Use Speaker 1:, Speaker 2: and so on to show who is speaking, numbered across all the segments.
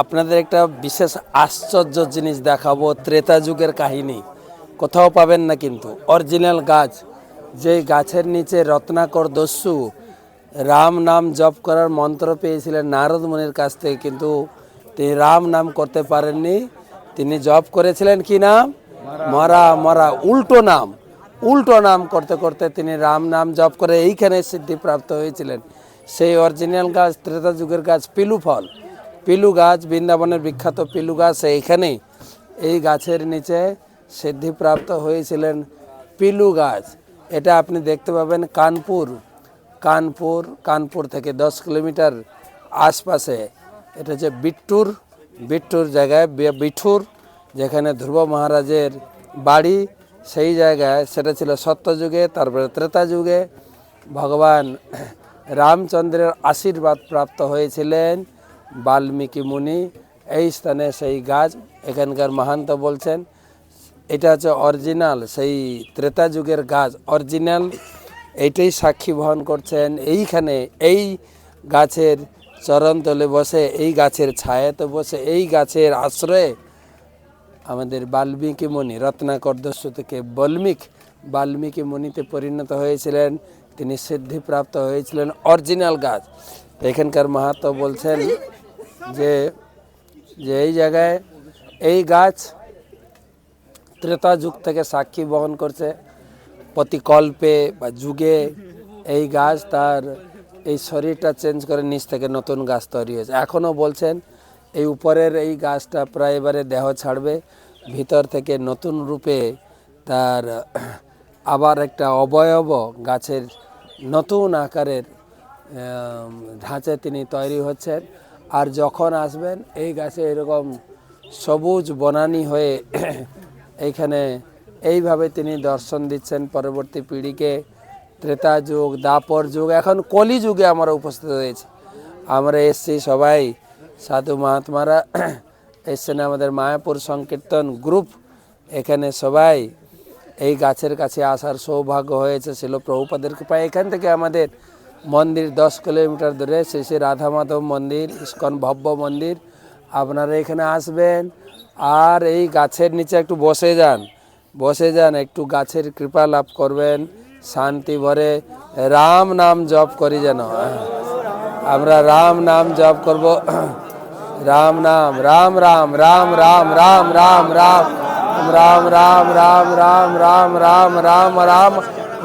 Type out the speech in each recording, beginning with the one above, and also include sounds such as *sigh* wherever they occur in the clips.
Speaker 1: আপনাদের একটা বিশেষ আশ্চর্য জিনিস দেখাবো ত্রেতা যুগের কাহিনী। কোথাও পাবেন না কিন্তু। অরিজিনাল গাছ। যে গাছের নিচে রত্নাকর দস্যু রাম নাম জপ করার মন্ত্র পেয়েছিলেন নারদ মুনির কাছ থেকে কিন্তু তিনি রাম নাম করতে পারেননি। তিনি জপ করেছিলেন কি নাম? মরা। মরা উল্টো নাম। উল্টো নাম করতে করতে তিনি রাম নাম জপ করে এইখানে সিদ্ধিপ্রাপ্ত হয়েছিলেন। সেই অরিজিনাল গাছ ত্রেতা যুগের গাছ পিলু ফল। পিলু গাছ, বৃন্দাবনের বিখ্যাত পিলু গাছ এইখানে এই গাছের নিচে সিদ্ধিপ্রাপ্ত হয়েছিলেন পিলু গাছ। এটা আপনি দেখতে পাবেন কানপুর কানপুর কানপুর থেকে দশ কিলোমিটার আশপাশে। এটা হচ্ছে বিট্টুর বিট্টুর জায়গায় বিঠুর, যেখানে ধ্রুব মহারাজের বাড়ি। সেই জায়গায় সেটা ছিল সত্যযুগে, তারপরে ত্রেতা যুগে। ভগবান রামচন্দ্রের আশীর্বাদ প্রাপ্ত হয়েছিলেন। বাল্মীকি মুনি, এই স্থানে সেই গাছ, এখানকার মাহান্ত বলছেন, এটা হচ্ছে অরিজিনাল, সেই ত্রেতা যুগের গাছ, অরিজিনাল এইটাই সাক্ষী বহন করছেন। এইখানে এই গাছের চরণতলে বসে, এই গাছের ছায়াতে বসে, এই গাছের আশ্রয়ে আমাদের বাল্মীকি মুনি রত্নাকর দস্যু থেকে বল্মিক, বাল্মীকি মুনিতে পরিণত হয়েছিলেন। তিনি সিদ্ধিপ্রাপ্ত হয়েছিলেন, অরিজিনাল গাছ। এখানকার মাহাতো বলছেন যে যে এই জায়গায় এই গাছ ত্রেতা যুগ থেকে সাক্ষী বহন করছে। প্রতি কল্পে বা যুগে এই গাছ তার এই শরীরটা চেঞ্জ করে নিচ থেকে নতুন গাছ তৈরি হয়েছে। এখনও বলছেন, এই উপরের এই গাছটা প্রায় এবারে দেহ ছাড়বে, ভিতর থেকে নতুন রূপে তার আবার একটা অবয়ব গাছের নতুন আকারের ঢাঁচে তিনি তৈরি হচ্ছেন। আর যখন আসবেন, এই গাছে এরকম সবুজ বনানি হয়ে *clears throat* এইখানে এইভাবে তিনি দর্শন দিচ্ছেন পরবর্তী পিঢ়িকে ত্রেতা যুগ, দাপর যুগ, এখন কলি যুগে আমরা উপস্থিত হয়েছি। আমরা এসছি সবাই সাধু মহাত্মারা *clears throat* এসছেন আমাদের মায়াপুর সংকীর্তন গ্রুপ। এখানে সবাই এই গাছের কাছে আসার সৌভাগ্য হয়েছে। ছিল প্রভুপাদের কৃপায় এখান থেকে আমাদের মন্দির দশ কিলোমিটার দূরে, শ্রী শ্রী রাধা মাধব মন্দির, ইস্কন ভব্য মন্দির। আপনারা এখানে আসবেন আর এই গাছের নিচে একটু বসে যান। বসে যান, একটু গাছের কৃপা লাভ করবেন, শান্তি ভরে রাম নাম জপ করি যেন। আমরা রাম নাম জপ করব। রাম নাম রাম রাম রাম রাম রাম রাম। রাম রাম রাম রাম রাম রাম রাম রাম রাম।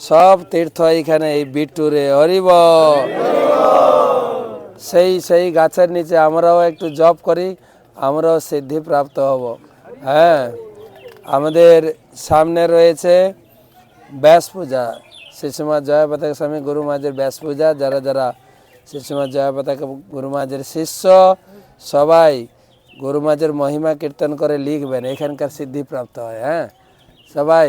Speaker 1: সব তীর্থ এইখানে এই বিট্টুরে হরিব সেই সেই গাছের নিচে আমরাও একটু জব করি, আমরাও সিদ্ধি প্রাপ্ত হব। হ্যাঁ আমাদের সামনে রয়েছে ব্যাস পূজা। শিশুমা জয়া স্বামী গুরু মাঝের ব্যাস পূজা। যারা যারা শিশুমা জয়া পতাকা গুরু মাঝের শিষ্য, সবাই গুরু মাঝের মহিমা কীর্তন করে লিখবেন। এখানকার সিদ্ধি প্রাপ্ত হয় হ্যাঁ। সবাই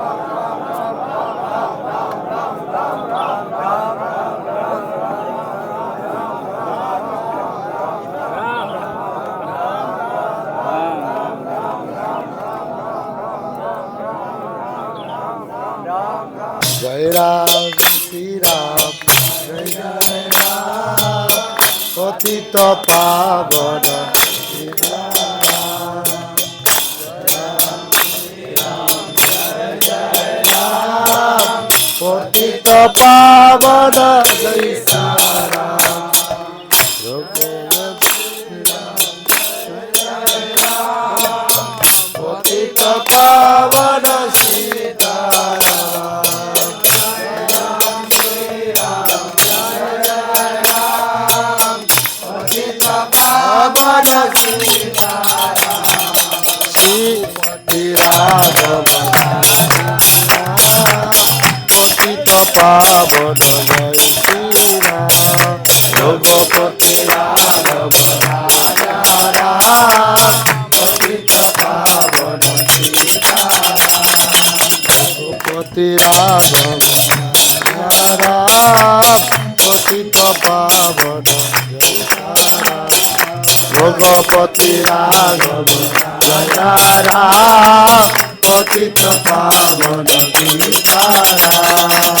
Speaker 2: জয় রাম শ্রীরাম। জয় রাম কথিত পাবন। কথিত পাবন। জয় রঘুপতি রাঘব পতিত পাবন রঘুপতি রাঘব পতিত পাবন জয়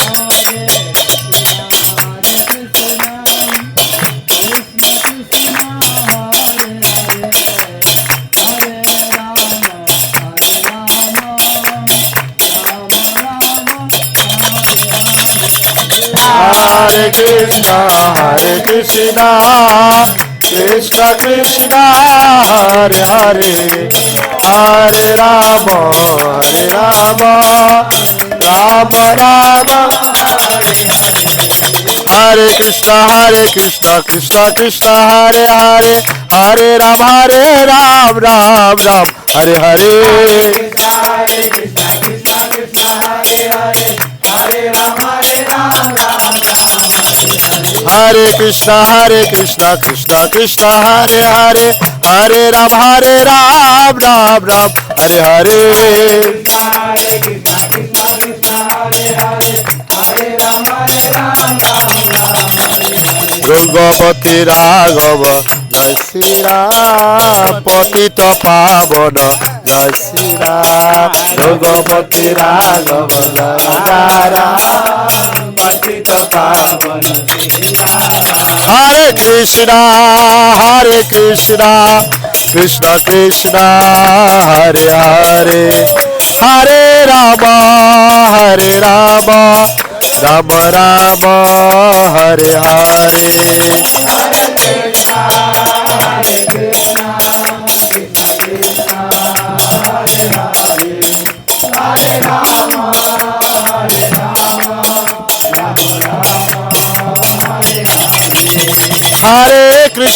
Speaker 2: Hare Krishna, Hare Krishna, Krishna Krishna, Hare Hare, Hare Rama, Hare Rama, Rama Rama, Hare Krishna, Hare Krishna, Krishna Krishna, Hare Hare, Hare Ram, Hare Ram, Ram Ram, Hare Hare. Hare Krishna, Hare Krishna, Krishna Krishna, Hare Hare, Hare Ram, Hare Ram, Ram Ram, Hare Hare. দুর্গপতি রাঘব জয় শ্রীরাম পতিত পাবন জয় শ্রীরাম দুর্গপতি রাঘব জয় রাম पतित पावन हरे कृष्णा हरे कृष्णा कृष्णा कृष्णा, हरे हरे। हरे रामा हरे Rama, Ram Ram, Hare Hare.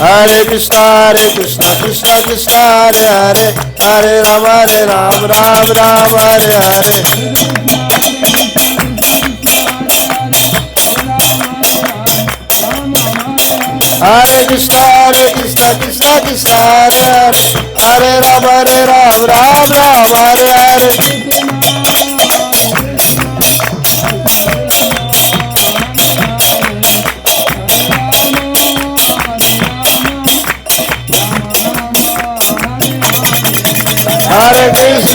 Speaker 2: Hare Krishna, Hare Krishna, Krishna Krishna, Hare Hare, Hare Rama, Hare Ram, Ram Ram, Hare Hare. Hare Krishna, Hare Krishna, Krishna Krishna, Hare Hare, Hare Rama, Hare Ram, Ram Ram, Hare Hare.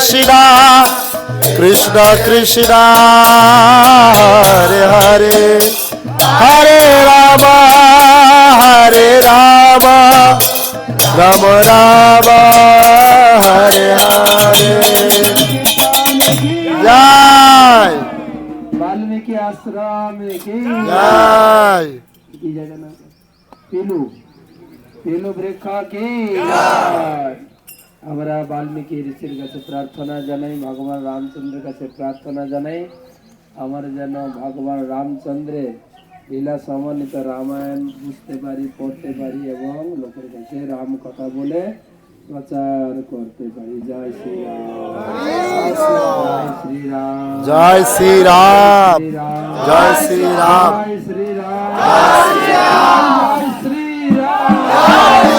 Speaker 2: শিরা কৃষ্ণ কৃষ্ণ হরে হরে। হরে রাম হরে রাম রাম
Speaker 1: রাম হরে হরে।
Speaker 2: জয়।
Speaker 1: বাল্মীকি আশ্রম জয়। পেলু। পেলু ব্রেখা কে? জয়। আমরা বাল্মীকি ঋষির কাছে প্রার্থনা জানাই ভগবান রামচন্দ্রের কাছে প্রার্থনা জানাই। আমার যেন ভগবান রামচন্দ্রের লীলা সমন্বিত রামায়ণ বুঝতে পারি পড়তে পারি এবং লোকের কাছে রাম কথা বলে প্রচার করতে পারি। জয় শ্রীরাম জয় শ্রীরাম
Speaker 2: জয় শ্রী রাম। জয় শ্রী রাম।
Speaker 1: জয় শ্রীরাম